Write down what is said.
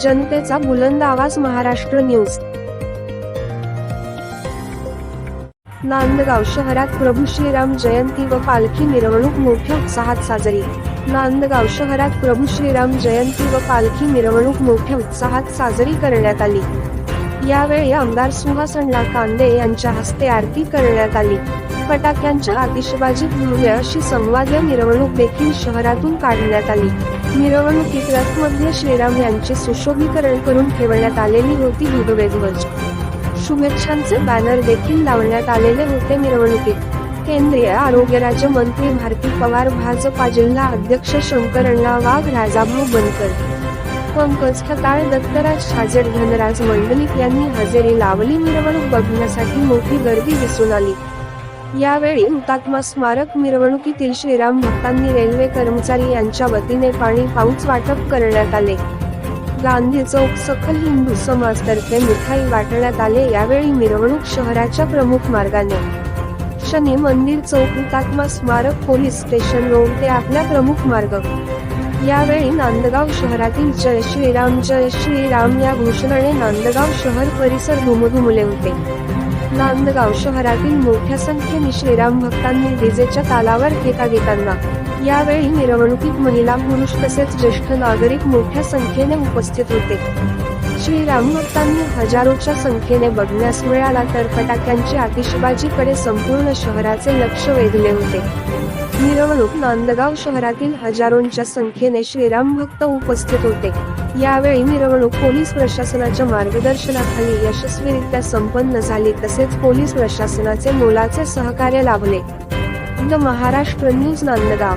जनतेचा बुलंद आवाज महाराष्ट्र न्यूज. नांदगाव शहरात प्रभू श्रीराम जयंती व पालखी मिरवणूक मोठ्या उत्साहात साजरी. नांदगाव शहरात प्रभू श्रीराम जयंती व पालखी मिरवणूक मोठ्या उत्साहात साजरी करण्यात आली. यावेळी आमदार सुहासनला कांदे यांच्या हस्ते आरती करण्यात आली. फटाक्यांच्या आतिषबाजीत भव्य अशी संवाद्य मिरवणूक देखील शहरातून काढण्यात आली. मिरवणुकीत रथमध्ये श्रीराम यांचे सुशोभीकरण करून ठेवण्यात आलेली होती भगवे शुभेच्छांचे बॅनर देखील लावण्यात आलेले होते मिरवणुकीत. केंद्रीय आरोग्य राज्यमंत्री भारती पवार भाजपा जिल्हा अध्यक्ष शंकरण्णा वाघ राजाभाऊ बनकर पंकज खताळ दत्तराज छाजेड धनराज मंडलिक यांनी हजेरी लावली. मिरवणूक बघण्यासाठी मोठी गर्दी दिसून आली. यावेळी हुतात्मा स्मारक मिरवणुकीतील श्रीराम भक्तांनी रेल्वे कर्मचारी यांच्या वतीने पाणी पाऊच वाटप करण्यात आले. गांधी चौक सखल हिंदू समाजतर्फे मिठाई वाटण्यात आले यावेळी मिरवणूक शहराच्या प्रमुख मार्गाने. शनी मंदिर चौक हुतात्मा स्मारक पोलीस स्टेशन रोड ते आपल्या प्रमुख मार्ग. यावेळी नांदगाव शहरातील जय श्रीराम जय श्रीराम या घोषणाने नांदगाव शहर परिसर धुमधुमले होते. नांदगाव शहरातील मोठ्या संख्येने श्रीराम भक्तांनी विजेच्या तालावर ठेका घेताना यावेळी मिरवणुकीत महिला पुरुष तसेच ज्येष्ठ नागरिक मोठ्या संख्येने उपस्थित होते. श्रीराम भक्तांनी हजारोच्या संख्येने बघण्यास मिळाला तर फटाक्यांची आतिषबाजीकडे संपूर्ण शहराचे लक्ष वेधले होते. मिरवणूक नांदगाव शहरातील हजारोंच्या संख्येने श्रीराम भक्त उपस्थित होते. यावेळी मिरवणूक पोलीस प्रशासनाच्या मार्गदर्शनाखाली यशस्वीरित्या संपन्न झाली तसेच पोलीस प्रशासनाचे मोलाचे सहकार्य लाभले. The Maharashtra news Nandgaon.